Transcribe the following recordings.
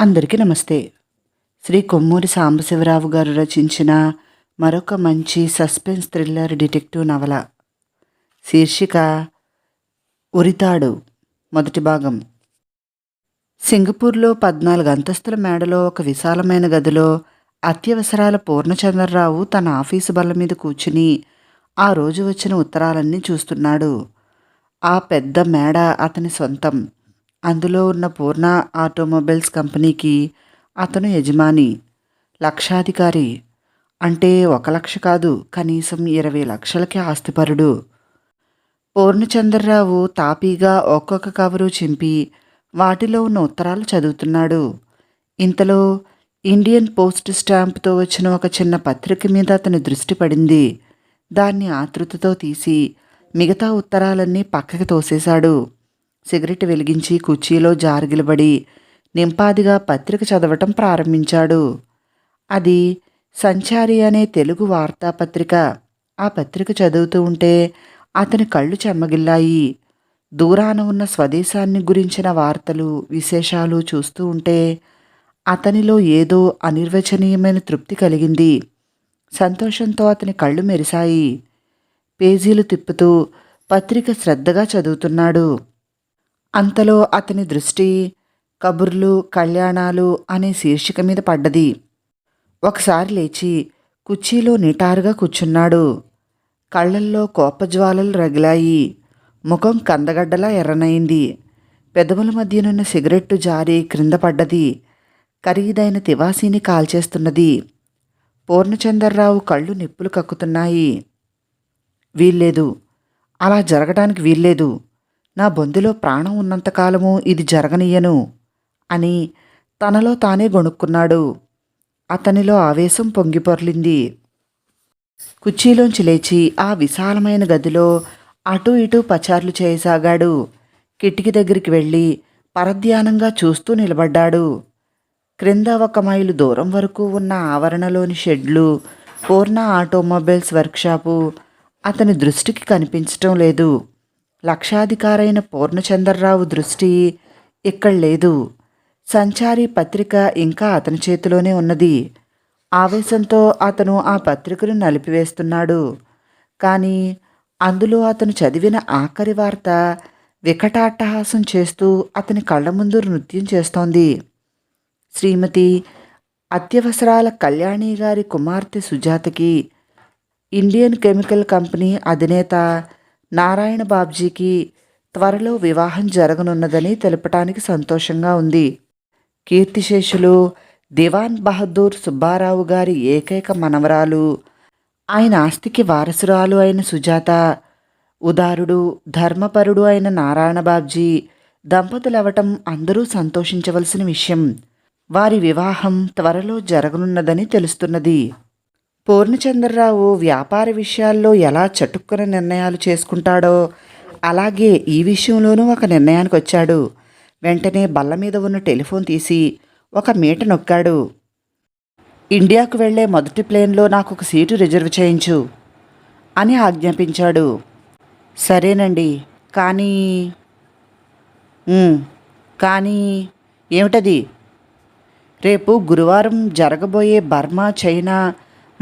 అందరికీ నమస్తే. శ్రీ కొమ్మూరి సాంబశివరావు గారు రచించిన మరొక మంచి సస్పెన్స్ థ్రిల్లర్ డిటెక్టివ్ నవల. శీర్షిక ఉరితాడు మొదటి భాగం. సింగపూర్లో పద్నాలుగు అంతస్తుల మేడలో ఒక విశాలమైన గదిలో అత్యవసరాల పూర్ణచంద్రరావు తన ఆఫీసు బల్ల మీద కూర్చుని ఆ రోజు వచ్చిన ఉత్తరాలన్నీ చూస్తున్నాడు. ఆ పెద్ద మేడ అతని సొంతం. అందులో ఉన్న పూర్ణ ఆటోమొబైల్స్ కంపెనీకి అతను యజమాని లక్షాధికారి. అంటే ఒక లక్ష కాదు కనీసం ఇరవై లక్షలకి ఆస్తిపరుడు. పూర్ణచంద్రరావు తాపీగా ఒక్కొక్క కవరు చింపి వాటిలో ఉన్న ఉత్తరాలు చదువుతున్నాడు. ఇంతలో ఇండియన్ పోస్ట్ స్టాంప్తో వచ్చిన ఒక చిన్న పత్రిక మీద అతని దృష్టి పడింది. దాన్ని ఆతృతతో తీసి మిగతా ఉత్తరాలన్నీ పక్కకి తోసేశాడు. సిగరెట్ వెలిగించి కుర్చీలో జారిగిలబడి నింపాదిగా పత్రిక చదవటం ప్రారంభించాడు. అది సంచారి అనే తెలుగు వార్తాపత్రిక. ఆ పత్రిక చదువుతూ ఉంటే అతని కళ్ళు చెమ్మగిల్లాయి. దూరాన ఉన్న స్వదేశాన్ని గురించిన వార్తలు విశేషాలు చూస్తూ ఉంటే అతనిలో ఏదో అనిర్వచనీయమైన తృప్తి కలిగింది. సంతోషంతో అతని కళ్ళు మెరిశాయి. పేజీలు తిప్పుతూ పత్రిక శ్రద్ధగా చదువుతున్నాడు. అంతలో అతని దృష్టి కబుర్లు కళ్యాణాలు అనే శీర్షిక మీద పడ్డది. ఒకసారి లేచి కుర్చీలో నిటారుగా కూర్చున్నాడు. కళ్ళల్లో కోపజ్వాలలు రగిలాయి. ముఖం కందగడ్డలా ఎర్రనైంది. పెదవుల మధ్యనున్న సిగరెట్టు జారి క్రింద పడ్డది. ఖరీదైన తివాసీని కాల్చేస్తున్నది. పూర్ణచందర్రావు కళ్ళు నిప్పులు కక్కుతున్నాయి. వీల్లేదు. అలా జరగటానికి వీల్లేదు. నా బొందులో ప్రాణం ఉన్నంతకాలము ఇది జరగనీయను అని తనలో తానే గొణుక్కున్నాడు. అతనిలో ఆవేశం పొంగిపొర్లింది కుర్చీలోంచి లేచి ఆ విశాలమైన గదిలో అటూ ఇటూ పచార్లు చేయసాగాడు. కిటికీ దగ్గరికి వెళ్ళి పరధ్యానంగా చూస్తూ నిలబడ్డాడు. క్రింద ఒక మైలు దూరం వరకు ఉన్న ఆవరణలోని షెడ్లు పూర్ణ ఆటోమొబైల్స్ వర్క్షాపు అతని దృష్టికి కనిపించటం లేదు. లక్షాధికారైన పూర్ణచంద్రరావు దృష్టి ఇక్కడ లేదు. సంచారి పత్రిక ఇంకా అతని చేతిలోనే ఉన్నది. ఆవేశంతో అతను ఆ పత్రికను నలిపివేస్తున్నాడు. కానీ అందులో అతను చదివిన ఆఖరి వార్త వికటాట్టహాసం చేస్తూ అతని కళ్ళ ముందు నృత్యం చేస్తోంది. శ్రీమతి అత్యవసరాల కళ్యాణి గారి కుమార్తె సుజాతకి ఇండియన్ కెమికల్ కంపెనీ అధినేత నారాయణ బాబ్జీకి త్వరలో వివాహం జరగనున్నదని తెలపటానికి సంతోషంగా ఉంది. కీర్తిశేషులు దివాన్ బహదూర్ సుబ్బారావు గారి ఏకైక మనవరాలు. ఆయన ఆస్తికి వారసురాలు అయిన సుజాత ఉదారుడు ధర్మపరుడు అయిన నారాయణ బాబ్జీ దంపతులవటం అందరూ సంతోషించవలసిన విషయం. వారి వివాహం త్వరలో జరగనున్నదని తెలుస్తున్నది. పూర్ణచంద్రరావు వ్యాపార విషయాల్లో ఎలా చటుక్కున నిర్ణయాలు చేసుకుంటాడో అలాగే ఈ విషయంలోనూ ఒక నిర్ణయానికి వచ్చాడు. వెంటనే బల్ల మీద ఉన్న టెలిఫోన్ తీసి ఒక మీట నొక్కాడు. ఇండియాకు వెళ్ళే మొదటి ప్లేన్లో నాకు ఒక సీటు రిజర్వ్ చేయించు అని ఆజ్ఞాపించాడు. సరేనండి కానీ కానీ ఏమిటది? రేపు గురువారం జరగబోయే బర్మా చైనా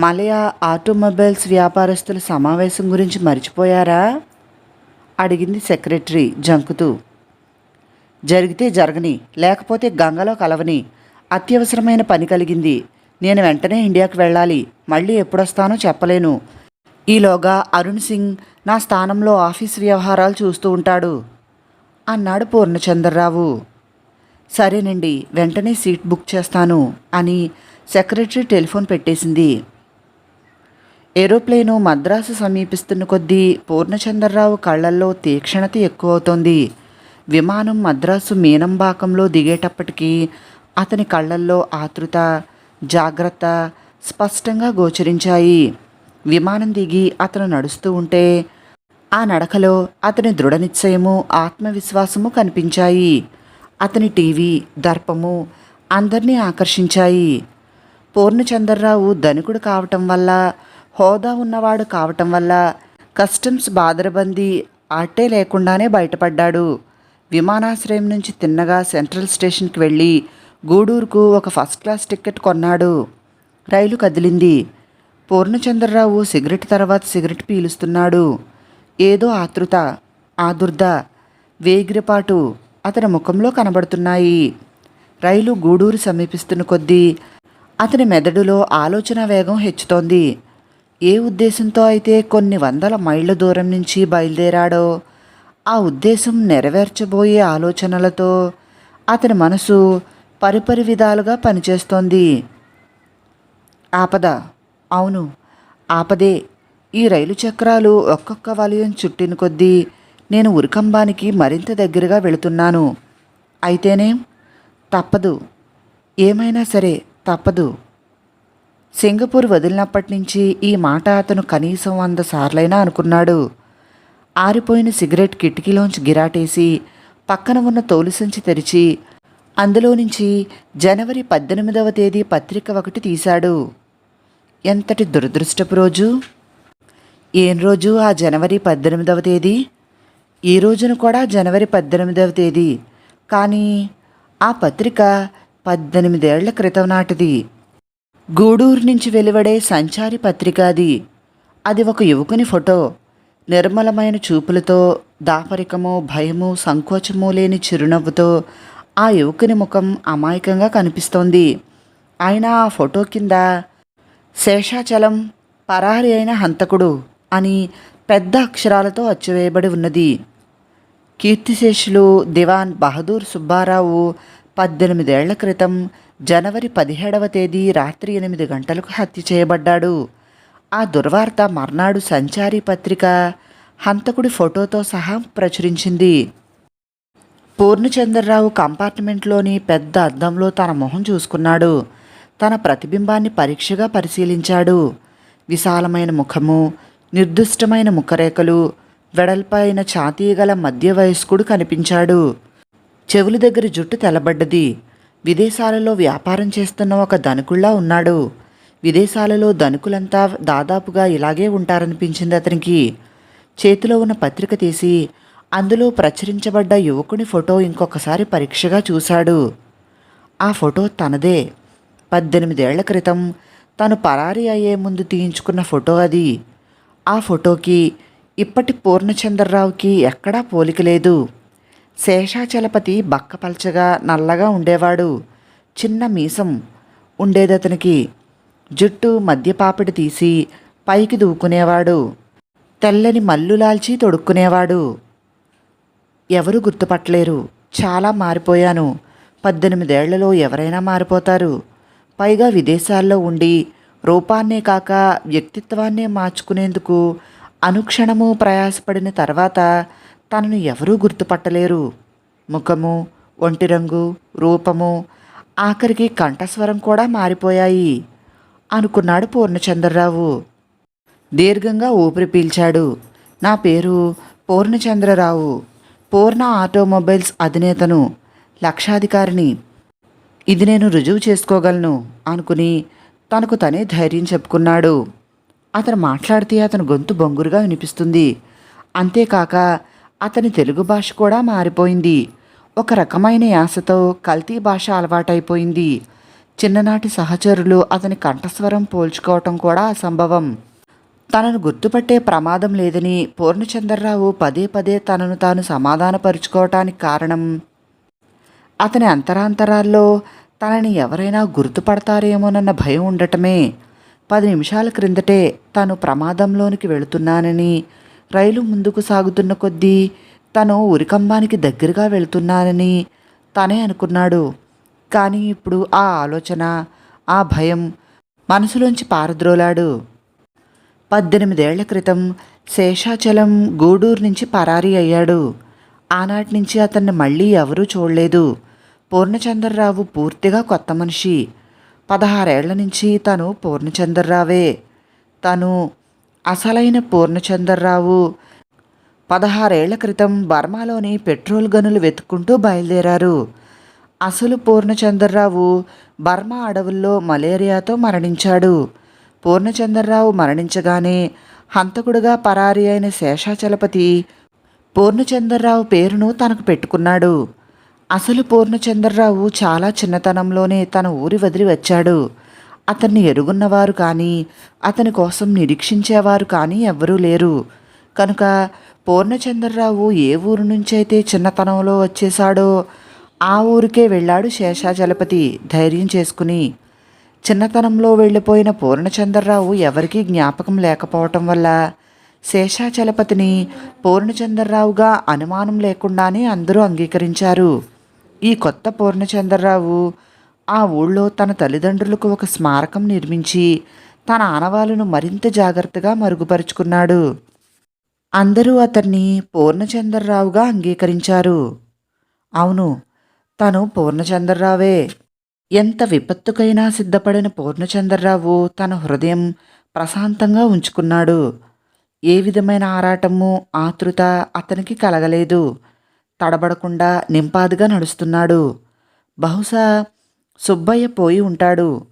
మలయా ఆటోమొబైల్స్ వ్యాపారస్తుల సమావేశం గురించి మర్చిపోయారా? అడిగింది సెక్రటరీ జంకుతూ. జరిగితే జరగని లేకపోతే గంగలో కలవని అత్యవసరమైన పని కలిగింది. నేను వెంటనే ఇండియాకు వెళ్ళాలి మళ్ళీ ఎప్పుడొస్తానో చెప్పలేను. ఈలోగా అరుణ్ సింగ్ నా స్థానంలో ఆఫీస్ వ్యవహారాలు చూస్తూ ఉంటాడు అన్నాడు పూర్ణచంద్రరావు. సరేనండి వెంటనే సీట్ బుక్ చేస్తాను అని సెక్రటరీ టెలిఫోన్ పెట్టేసింది. ఏరోప్లేను మద్రాసు సమీపిస్తున్న కొద్దీ పూర్ణచంద్రరావు కళ్ళల్లో తీక్షణత ఎక్కువవుతోంది. విమానం మద్రాసు మీనంబాకంలో దిగేటప్పటికీ అతని కళ్ళల్లో ఆతృత జాగ్రత్త స్పష్టంగా గోచరించాయి. విమానం దిగి అతను నడుస్తూ ఉంటే ఆ నడకలో అతని దృఢనిశ్చయము ఆత్మవిశ్వాసము కనిపించాయి. అతని టీవీ దర్పము అందరినీ ఆకర్షించాయి. పూర్ణచంద్రరావు ధనికుడు కావటం వల్ల హోదా ఉన్నవాడు కావటం వల్ల కస్టమ్స్ బాదరబందీ ఆటే లేకుండానే బయటపడ్డాడు. విమానాశ్రయం నుంచి తిన్నగా సెంట్రల్ స్టేషన్కి వెళ్ళి గూడూరుకు ఒక ఫస్ట్ క్లాస్ టికెట్ కొన్నాడు. రైలు కదిలింది. పూర్ణచంద్రరావు సిగరెట్ తర్వాత సిగరెట్ పీలుస్తున్నాడు. ఏదో ఆతృత ఆదుర్ద వేగిరపాటు అతని ముఖంలో కనబడుతున్నాయి. రైలు గూడూరు సమీపిస్తున్న కొద్దీ అతని మెదడులో ఆలోచన వేగం హెచ్చుతోంది. ఏ ఉద్దేశంతో అయితే కొన్ని వందల మైళ్ళ దూరం నుంచి బయలుదేరాడో ఆ ఉద్దేశం నెరవేర్చబోయే ఆలోచనలతో అతని మనసు పరిపరి విధాలుగా పనిచేస్తోంది. ఆపద. అవును ఆపదే. ఈ రైలు చక్రాలు ఒక్కొక్క వలయం చుట్టిన కొద్దీ నేను ఉరికంబానికి మరింత దగ్గరగా వెళుతున్నాను. అయితేనే? తప్పదు. ఏమైనా సరే తప్పదు. సింగపూర్ వదిలినప్పటి నుంచి ఈ మాట అతను కనీసం వంద సార్లైనా అనుకున్నాడు. ఆరిపోయిన సిగరెట్ కిటికీలోంచి గిరాటేసి పక్కన ఉన్న తోలు సంచి తెరిచి అందులో నుంచి జనవరి పద్దెనిమిదవ తేదీ పత్రిక ఒకటి తీశాడు. ఎంతటి దురదృష్టపు రోజు! ఏం రోజు ఆ జనవరి పద్దెనిమిదవ తేదీ? ఈ రోజున కూడా జనవరి పద్దెనిమిదవ తేదీ. కానీ ఆ పత్రిక పద్దెనిమిదేళ్ళ క్రితం నాటిది. గూడూరు నుంచి వెలువడే సంచారి పత్రిక అది అది ఒక యువకుని ఫోటో. నిర్మలమైన చూపులతో దాపరికము భయము సంకోచము లేని చిరునవ్వుతో ఆ యువకుని ముఖం అమాయకంగా కనిపిస్తోంది. ఆయన ఆ ఫోటో కింద శేషాచలం పరారి అయిన హంతకుడు అని పెద్ద అక్షరాలతో అచ్చువేయబడి ఉన్నది. కీర్తిశేషులు దివాన్ బహదూర్ సుబ్బారావు పద్దెనిమిదేళ్ళ క్రితం జనవరి పదిహేడవ తేదీ రాత్రి ఎనిమిది గంటలకు హత్య చేయబడ్డాడు. ఆ దుర్వార్త మర్నాడు సంచారి పత్రిక హంతకుడి ఫోటోతో సహా ప్రచురించింది. పూర్ణచంద్రరావు కంపార్ట్మెంట్లోని పెద్ద అద్దంలో తన మొహం చూసుకున్నాడు. తన ప్రతిబింబాన్ని పరీక్షగా పరిశీలించాడు. విశాలమైన ముఖము నిర్దిష్టమైన ముఖరేఖలు వెడల్పైన ఛాతీగల మధ్య వయస్కుడు కనిపించాడు. చెవుల దగ్గర జుట్టు తెల్లబడ్డది. విదేశాలలో వ్యాపారం చేస్తున్న ఒక ధనుకుల్లా ఉన్నాడు. విదేశాలలో ధనుకులంతా దాదాపుగా ఇలాగే ఉంటారనిపించింది అతనికి. చేతిలో ఉన్న పత్రిక తీసి అందులో ప్రచురించబడ్డ యువకుని ఫోటో ఇంకొకసారి పరీక్షగా చూశాడు. ఆ ఫోటో తనదే. పద్దెనిమిదేళ్ళ క్రితం తను పరారీ అయ్యే ముందు తీయించుకున్న ఫోటో అది. ఆ ఫోటోకి ఇప్పటి పూర్ణచంద్రరావుకి ఎక్కడా పోలిక లేదు. శేషాచలపతి బక్కపల్చగా నల్లగా ఉండేవాడు. చిన్న మీసం ఉండేది అతనికి జుట్టు మధ్యపాపిడి తీసి పైకి దూకునేవాడు. తెల్లని మల్లులాల్చి తొడుక్కునేవాడు. ఎవరు గుర్తుపట్టలేరు. చాలా మారిపోయాను. పద్దెనిమిదేళ్ళలో ఎవరైనా మారిపోతారు. పైగా విదేశాల్లో ఉండి రూపాన్నే కాక వ్యక్తిత్వాన్నే మార్చుకునేందుకు అనుక్షణము ప్రయాసపడిన తర్వాత తనను ఎవరూ గుర్తుపట్టలేరు. ముఖము ఒంటి రంగు రూపము ఆఖరికి కంఠస్వరం కూడా మారిపోయాయి అనుకున్నాడు పూర్ణచంద్రరావు. దీర్ఘంగా ఊపిరి పీల్చాడు. నా పేరు పూర్ణచంద్రరావు. పూర్ణ ఆటోమొబైల్స్ అధినేతను లక్షాధికారిని. ఇది నేను రుజువు చేసుకోగలను అనుకుని తనకు తనే ధైర్యం చెప్పుకున్నాడు. అతను మాట్లాడితే అతని గొంతు బొంగురుగా వినిపిస్తుంది. అంతేకాక అతని తెలుగు భాష కూడా మారిపోయింది. ఒక రకమైన యాసతో కల్తీ భాష అలవాటైపోయింది. చిన్ననాటి సహచరులు అతని కంఠస్వరం పోల్చుకోవటం కూడా అసంభవం. తనను గుర్తుపట్టే ప్రమాదం లేదని పూర్ణచంద్రరావు పదే పదే తనను తాను సమాధానపరుచుకోవటానికి కారణం? అతని అంతరాంతరాల్లో తనని ఎవరైనా గుర్తుపడతారేమోనన్న భయం ఉండటమే. పది నిమిషాల క్రిందటే తాను ప్రమాదంలోనికి వెళుతున్నానని రైలు ముందుకు సాగుతున్న కొద్దీ తను ఉరికంబానికి దగ్గరగా వెళ్తున్నానని తనే అనుకున్నాడు. కానీ ఇప్పుడు ఆ ఆలోచన ఆ భయం మనసులోంచి పారద్రోలాడు. పద్దెనిమిదేళ్ళ క్రితం శేషాచలం గూడూరు నుంచి పరారీ అయ్యాడు. ఆనాటి నుంచి అతన్ని మళ్ళీ ఎవరూ చూడలేదు. పూర్ణచంద్రరావు పూర్తిగా కొత్త మనిషి. పదహారేళ్ళ నుంచి తను పూర్ణచంద్రరావే. తను అసలైన పూర్ణచందర్రావు. పదహారేళ్ళ క్రితం బర్మాలోని పెట్రోల్ గనులు వెతుక్కుంటూ బయలుదేరారు. అసలు పూర్ణచంద్రరావు బర్మా అడవుల్లో మలేరియాతో మరణించాడు. పూర్ణచంద్రరావు మరణించగానే హంతకుడుగా పరారి అయిన శేషాచలపతి పూర్ణచంద్రరావు పేరును తనకు పెట్టుకున్నాడు. అసలు పూర్ణచంద్రరావు చాలా చిన్నతనంలోనే తన ఊరి వదిలి వచ్చాడు. అతన్ని ఎరుగున్నవారు కానీ అతని కోసం నిరీక్షించేవారు కానీ ఎవ్వరూ లేరు. కనుక పూర్ణచంద్రరావు ఏ ఊరు నుంచైతే చిన్నతనంలో వచ్చేశాడో ఆ ఊరికే వెళ్ళాడు శేషాచలపతి ధైర్యం చేసుకుని. చిన్నతనంలో వెళ్ళిపోయిన పూర్ణచంద్రరావు ఎవరికీ జ్ఞాపకం లేకపోవటం వల్ల శేషాచలపతిని పూర్ణచంద్రరావుగా అనుమానం లేకుండానే అందరూ అంగీకరించారు. ఈ కొత్త పూర్ణచంద్రరావు ఆ ఊళ్ళో తన తల్లిదండ్రులకు ఒక స్మారకం నిర్మించి తన ఆనవాలను మరింత జాగ్రత్తగా మరుగుపరుచుకున్నాడు. అందరూ అతన్ని పూర్ణచంద్రరావుగా అంగీకరించారు. అవును తను పూర్ణచంద్రరావే. ఎంత విపత్తుకైనా సిద్ధపడిన పూర్ణచంద్రరావు తన హృదయం ప్రశాంతంగా ఉంచుకున్నాడు. ఏ విధమైన ఆరాటము ఆతృత అతనికి కలగలేదు. తడబడకుండా నింపాదిగా నడుస్తున్నాడు. బహుశా సుబ్బయ్య పోయి ఉంటాడు.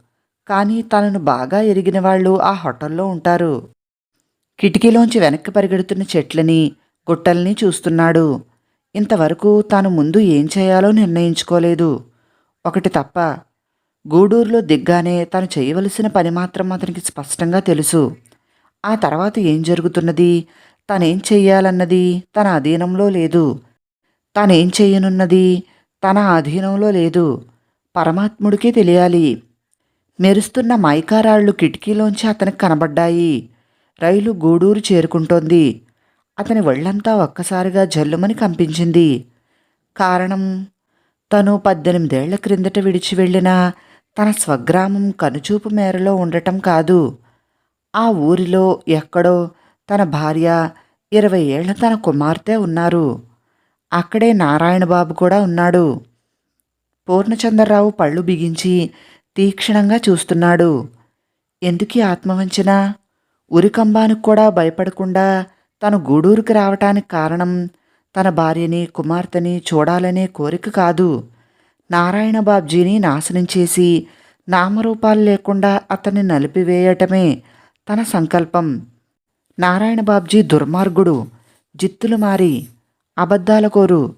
కానీ తనను బాగా ఎరిగిన వాళ్ళు ఆ హోటల్లో ఉంటారు. కిటికీలోంచి వెనక్కి పరిగెడుతున్న చెట్లని గుట్టల్ని చూస్తున్నాడు. ఇంతవరకు తాను ముందు ఏం చేయాలో నిర్ణయించుకోలేదు. ఒకటి తప్ప గూడూరులో దిగ్గానే తను చేయవలసిన పని మాత్రం అతనికి స్పష్టంగా తెలుసు. ఆ తర్వాత ఏం జరుగుతున్నది? తనేం చెయ్యాలన్నది తన అధీనంలో లేదు. తానేం చేయనున్నది? తన అధీనంలో లేదు. పరమాత్ముడికే తెలియాలి. మెరుస్తున్న మైకారాళ్ళు కిటికీలోంచి అతనికి కనబడ్డాయి. రైలు గూడూరు చేరుకుంటోంది. అతని ఒళ్ళంతా ఒక్కసారిగా జల్లుమని కంపించింది. కారణం? తను పద్దెనిమిదేళ్ళ క్రిందట విడిచి వెళ్ళిన తన స్వగ్రామం కనుచూపు మేరలో ఉండటం కాదు. ఆ ఊరిలో ఎక్కడో తన భార్య ఇరవై ఏళ్ళ తన కుమార్తె ఉన్నారు. అక్కడే నారాయణబాబు కూడా ఉన్నాడు. పూర్ణచంద్రరావు పళ్ళు బిగించి తీక్షణంగా చూస్తున్నాడు. ఎందుకీ ఆత్మవంచన? ఉరికంబానికి కూడా భయపడకుండా తను గూడూరుకి రావటానికి కారణం తన భార్యని కుమార్తెని చూడాలనే కోరిక కాదు. నారాయణ బాబ్జీని నాశనం చేసి నామరూపాలు లేకుండా అతన్ని నలిపివేయటమే తన సంకల్పం. నారాయణ బాబ్జీ దుర్మార్గుడు జిత్తులు మారి అబద్ధాల కోరు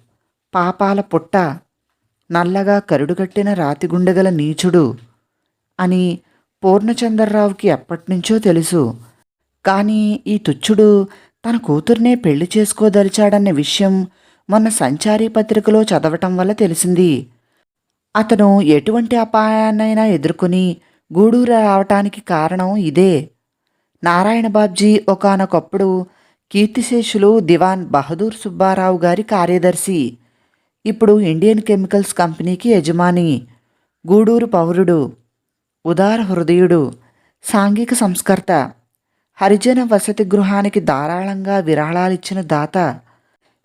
పాపాల పుట్ట నల్లగా కరుడుగట్టిన రాతిగుండెగల నీచుడు అని పూర్ణచంద్రరావుకి ఎప్పటినుంచో తెలుసు. కానీ ఈ తుచ్చుడు తన కూతుర్నే పెళ్ళి చేసుకోదలిచాడన్న విషయం మొన్న సంచారీ పత్రికలో చదవటం వల్ల తెలిసింది. అతను ఎటువంటి అపాయాన్నైనా ఎదుర్కొని గూడూరు రావటానికి కారణం ఇదే. నారాయణ బాబ్జీ ఒకానొకప్పుడు కీర్తిశేషులు దివాన్ బహదూర్ సుబ్బారావు గారి కార్యదర్శి. ఇప్పుడు ఇండియన్ కెమికల్స్ కంపెనీకి యజమాని గూడూరు పౌరుడు ఉదార హృదయుడు సాంఘిక సంస్కర్త హరిజన వసతి గృహానికి ధారాళంగా విరాళాలిచ్చిన దాత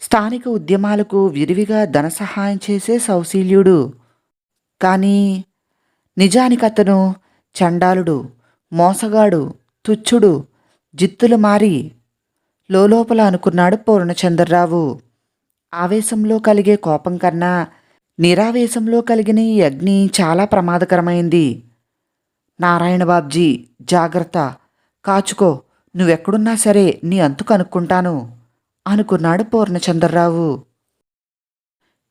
స్థానిక ఉద్యమాలకు విరివిగా ధన సహాయం చేసే సౌశీల్యుడు. కానీ నిజానికి అతను చండాలుడు మోసగాడు తుచ్చుడు జిత్తులు మారి లోలోపల అనుకున్నాడు పూర్ణచంద్రరావు. ఆవేశంలో కలిగే కోపం కన్నా నిరావేశంలో కలిగిన ఈ అగ్ని చాలా ప్రమాదకరమైంది. నారాయణ బాబ్జీ జాగ్రత్త. కాచుకో నువ్వెక్కడున్నా సరే నీ అంతు కనుక్కుంటాను అనుకున్నాడు పూర్ణచంద్రరావు.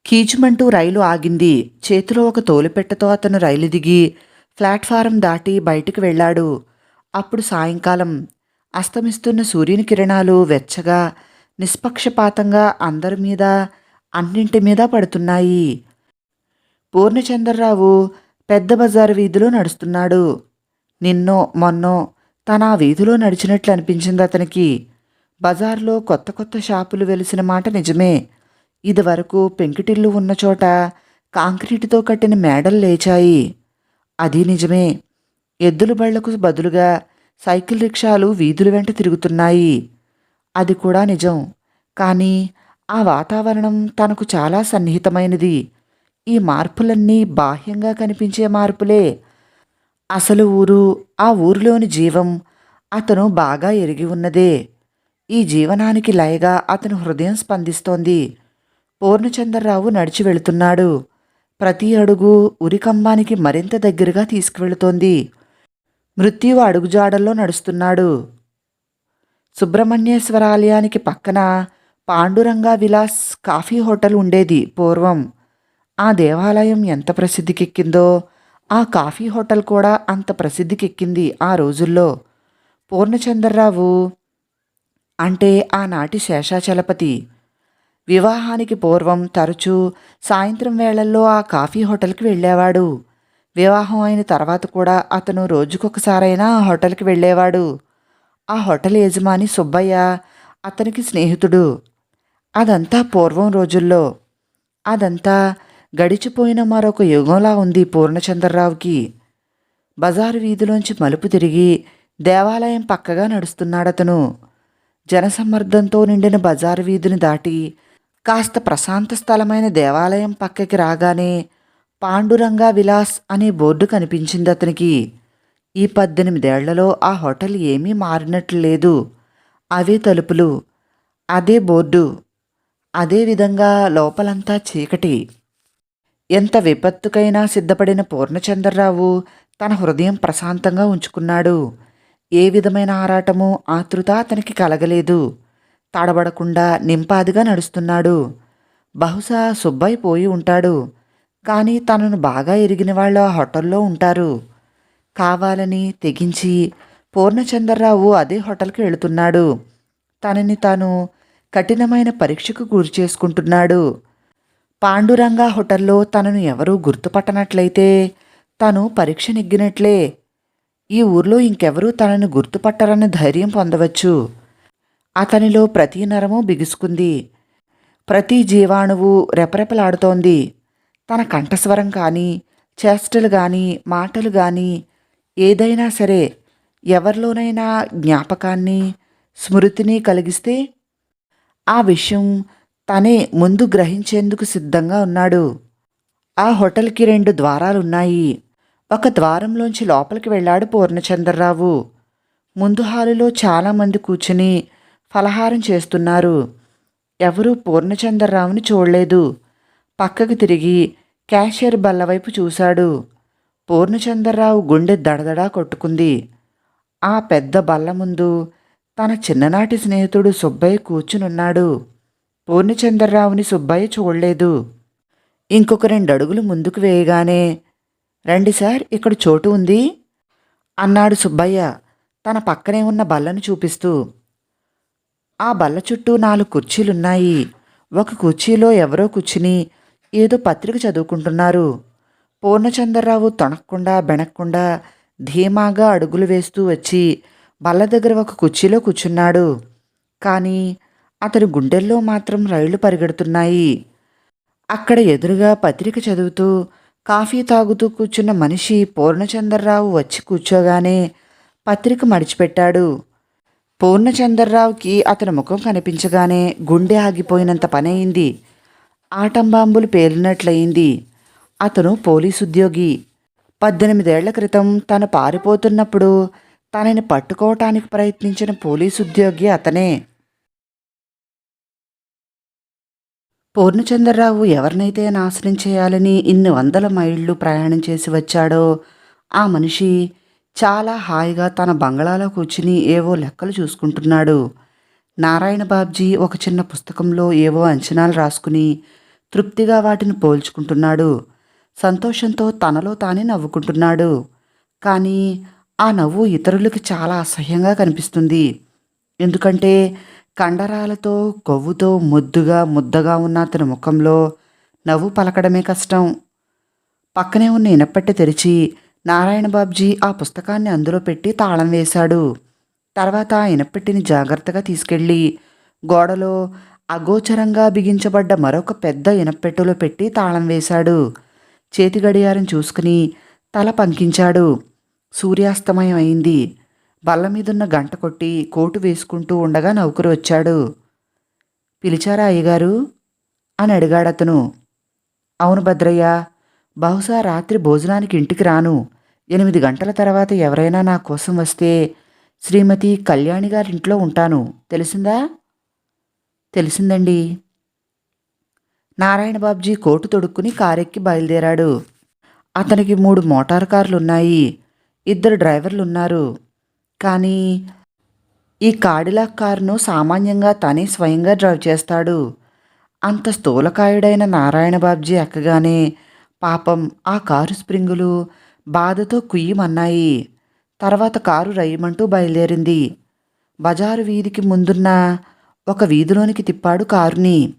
కీచుమంటూ రైలు ఆగింది. చేతిలో ఒక తోలుపెట్టతో అతను రైలు దిగి ప్లాట్ఫారం దాటి బయటికి వెళ్ళాడు. అప్పుడు సాయంకాలం. అస్తమిస్తున్న సూర్యుని కిరణాలు వెచ్చగా నిష్పక్షపాతంగా అందరి మీద అన్నింటి మీద పడుతున్నాయి. పూర్ణచంద్రరావు పెద్ద బజారు వీధిలో నడుస్తున్నాడు. నిన్నో మొన్నో తన ఆ వీధిలో నడిచినట్లు అనిపించింది అతనికి. బజార్లో కొత్త కొత్త షాపులు వెలిసిన మాట నిజమే. ఇదివరకు పెంకిటిల్లు ఉన్న చోట కాంక్రీటుతో కట్టిన మేడలు లేచాయి. అది నిజమే. ఎద్దుల బళ్ళకు బదులుగా సైకిల్ రిక్షాలు వీధుల వెంట తిరుగుతున్నాయి. అది కూడా నిజం. కానీ ఆ వాతావరణం తనకు చాలా సన్నిహితమైనది. ఈ మార్పులన్నీ బాహ్యంగా కనిపించే మార్పులే. అసలు ఊరు ఆ ఊరిలోని జీవం అతను బాగా ఎరిగి ఉన్నదే. ఈ జీవనానికి లయగా అతను హృదయం స్పందిస్తోంది. పూర్ణచంద్రరావు నడిచి వెళుతున్నాడు. ప్రతి అడుగు ఉరికంబానికి మరింత దగ్గరగా తీసుకువెళుతోంది. మృత్యువు అడుగుజాడల్లో నడుస్తున్నాడు. సుబ్రహ్మణ్యేశ్వర ఆలయానికి పక్కన పాండురంగా విలాస్ కాఫీ హోటల్ ఉండేది పూర్వం. ఆ దేవాలయం ఎంత ప్రసిద్ధికెక్కిందో ఆ కాఫీ హోటల్ కూడా అంత ప్రసిద్ధికెక్కింది ఆ రోజుల్లో. పూర్ణచంద్రరావు అంటే ఆనాటి శేషాచలపతి. వివాహానికి పూర్వం తరచూ సాయంత్రం వేళల్లో ఆ కాఫీ హోటల్కి వెళ్ళేవాడు. వివాహం అయిన తర్వాత కూడా అతను రోజుకొకసారైనా ఆ హోటల్కి వెళ్ళేవాడు. ఆ హోటల్ యజమాని సుబ్బయ్య అతనికి స్నేహితుడు. అదంతా పూర్వం రోజుల్లో. అదంతా గడిచిపోయిన మరొక యుగంలా ఉంది పూర్ణచంద్రరావుకి. బజారు వీధిలోంచి మలుపు తిరిగి దేవాలయం పక్కగా నడుస్తున్నాడతను. జనసమ్మర్దంతో నిండిన బజారు వీధిని దాటి కాస్త ప్రశాంత స్థలమైన దేవాలయం పక్కకి రాగానే పాండురంగా విలాస్ అనే బోర్డు కనిపించింది అతనికి ఈ పద్దెనిమిదేళ్ళలో ఆ హోటల్ ఏమీ మారినట్లు లేదు. అవే తలుపులు అదే బోర్డు అదే విధంగా లోపలంతా చీకటి. ఎంత విపత్తుకైనా సిద్ధపడిన పూర్ణచంద్రరావు తన హృదయం ప్రశాంతంగా ఉంచుకున్నాడు. ఏ విధమైన ఆరాటము ఆతృత అతనికి కలగలేదు. తడబడకుండా నింపాదిగా నడుస్తున్నాడు. బహుశా సుబ్బయ్య పోయి ఉంటాడు. కానీ తనను బాగా ఎరిగిన వాళ్ళు ఆ హోటల్లో ఉంటారు. కావాలని తెగించి పూర్ణచంద్రరావు అదే హోటల్కి వెళుతున్నాడు. తనని తాను కఠినమైన పరీక్షకు గురి చేసుకుంటున్నాడు. పాండురంగా హోటల్లో తనను ఎవరూ గుర్తుపట్టనట్లయితే తను పరీక్ష నెగ్గినట్లే. ఈ ఊర్లో ఇంకెవరూ తనను గుర్తుపట్టరన్న ధైర్యం పొందవచ్చు. అతనిలో ప్రతి నరము బిగుసుకుంది. ప్రతి జీవాణువు రెపరెపలాడుతోంది. తన కంఠస్వరం కానీ చేష్టలు కానీ మాటలు కానీ ఏదైనా సరే ఎవరిలోనైనా జ్ఞాపకాన్ని స్మృతిని కలిగిస్తే ఆ విషయం తనే ముందు గ్రహించేందుకు సిద్ధంగా ఉన్నాడు. ఆ హోటల్కి రెండు ద్వారాలున్నాయి. ఒక ద్వారంలోంచి లోపలికి వెళ్ళాడు పూర్ణచంద్రరావు. ముందు హాలులో చాలామంది కూర్చుని ఫలహారం చేస్తున్నారు. ఎవరూ పూర్ణచంద్రరావుని చూడలేదు. పక్కకు తిరిగి క్యాషియర్ బల్లవైపు చూశాడు. పూర్ణచంద్రరావు గుండె దడదడా కొట్టుకుంది. ఆ పెద్ద బల్ల ముందు తన చిన్ననాటి స్నేహితుడు సుబ్బయ్య కూర్చునున్నాడు. పూర్ణచంద్రరావుని సుబ్బయ్య చూడలేదు. ఇంకొక రెండు అడుగులు ముందుకు వేయగానే రండి సార్ ఇక్కడ చోటు ఉంది అన్నాడు సుబ్బయ్య తన పక్కనే ఉన్న బల్లను చూపిస్తూ. ఆ బల్ల చుట్టూ నాలుగు కుర్చీలున్నాయి. ఒక కుర్చీలో ఎవరో కూర్చుని ఏదో పత్రిక చదువుకుంటున్నారు. పూర్ణచంద్రరావు తొణక్కుండా బెణక్కుండా ధీమాగా అడుగులు వేస్తూ వచ్చి బల్ల దగ్గర ఒక కుర్చీలో కూర్చున్నాడు. కానీ అతని గుండెల్లో మాత్రం రైళ్ళు పరిగెడుతున్నాయి. అక్కడ ఎదురుగా పత్రిక చదువుతూ కాఫీ తాగుతూ కూర్చున్న మనిషి పూర్ణచంద్రరావు వచ్చి కూర్చోగానే పత్రిక మడిచిపెట్టాడు. పూర్ణచంద్రరావుకి అతని ముఖం కనిపించగానే గుండె ఆగిపోయినంత పనయింది. ఆటంబాంబులు పేలినట్లయింది. అతను పోలీసు ఉద్యోగి. పద్దెనిమిదేళ్ళ క్రితం తను పారిపోతున్నప్పుడు తనని పట్టుకోవటానికి ప్రయత్నించిన పోలీసు ఉద్యోగి అతనే. పూర్ణచంద్రరావు ఎవరినైతే నాశనం చేయాలని ఇన్ని వందల మైళ్ళు ప్రయాణం చేసి వచ్చాడో ఆ మనిషి చాలా హాయిగా తన బంగళాలో కూర్చుని ఏవో లెక్కలు చూసుకుంటున్నాడు. నారాయణ బాబ్జీ ఒక చిన్న పుస్తకంలో ఏవో అంచనాలు రాసుకుని తృప్తిగా వాటిని పోల్చుకుంటున్నాడు. సంతోషంతో తనలో తానే నవ్వుకుంటున్నాడు. కానీ ఆ నవ్వు ఇతరులకు చాలా అసహ్యంగా కనిపిస్తుంది. ఎందుకంటే కండరాలతో కొవ్వుతో ముద్దుగా ముద్దగా ఉన్న అతని ముఖంలో నవ్వు పలకడమే కష్టం. పక్కనే ఉన్న ఇనపెట్టె తెరిచి నారాయణ బాబ్జీ ఆ పుస్తకాన్ని అందులో పెట్టి తాళం వేశాడు. తర్వాత ఆ ఇనపెట్టిని జాగ్రత్తగా తీసుకెళ్ళి గోడలో అగోచరంగా బిగించబడ్డ మరొక పెద్ద ఇనపెట్టెలో పెట్టి తాళం వేశాడు. చేతి గడియారం చూసుకుని తల పంకించాడు. సూర్యాస్తమయం అయింది. బల్ల మీదున్న గంట కొట్టి కోటు వేసుకుంటూ ఉండగా నౌకరు వచ్చాడు. పిలిచారా అయ్యగారు? అని అడిగాడతను. అవును భద్రయ్య బహుశా రాత్రి భోజనానికి ఇంటికి రాను. ఎనిమిది గంటల తర్వాత ఎవరైనా నా కోసం వస్తే శ్రీమతి కళ్యాణి గారింట్లో ఉంటాను. తెలిసిందా? తెలిసిందండి. నారాయణ బాబ్జీ కోటు తొడుక్కుని కారెక్కి బయలుదేరాడు. అతనికి మూడు మోటార్ కార్లు ఉన్నాయి ఇద్దరు డ్రైవర్లు ఉన్నారు కానీ ఈ కాడిలా కారును సామాన్యంగా తనే స్వయంగా డ్రైవ్ చేస్తాడు. అంత స్థూలకాయుడైన నారాయణ బాబ్జీ ఎక్కగానే పాపం ఆ కారు స్ప్రింగులు బాధతో కుయ్యమన్నాయి. తర్వాత కారు రయ్యమంటూ బయలుదేరింది. బజారు వీధికి ముందున్న ఒక వీధిలోనికి తిప్పాడు కారుని.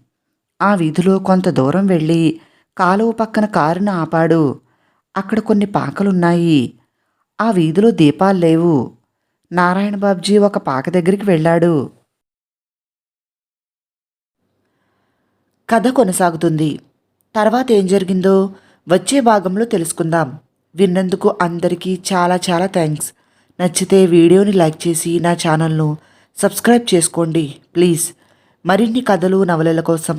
ఆ వీధిలో కొంత దూరం వెళ్ళి కాలువ పక్కన కారును ఆపాడు. అక్కడ కొన్ని పాకలున్నాయి. ఆ వీధిలో దీపాలు లేవు. నారాయణ బాబ్జీ ఒక పాక దగ్గరికి వెళ్ళాడు. కథ కొనసాగుతుంది. తర్వాత ఏం జరిగిందో వచ్చే భాగంలో తెలుసుకుందాం. విన్నందుకు అందరికీ చాలా చాలా థ్యాంక్స్. నచ్చితే వీడియోని లైక్ చేసి నా ఛానల్ను సబ్స్క్రైబ్ చేసుకోండి ప్లీజ్. మరిన్ని కథలు నవలల కోసం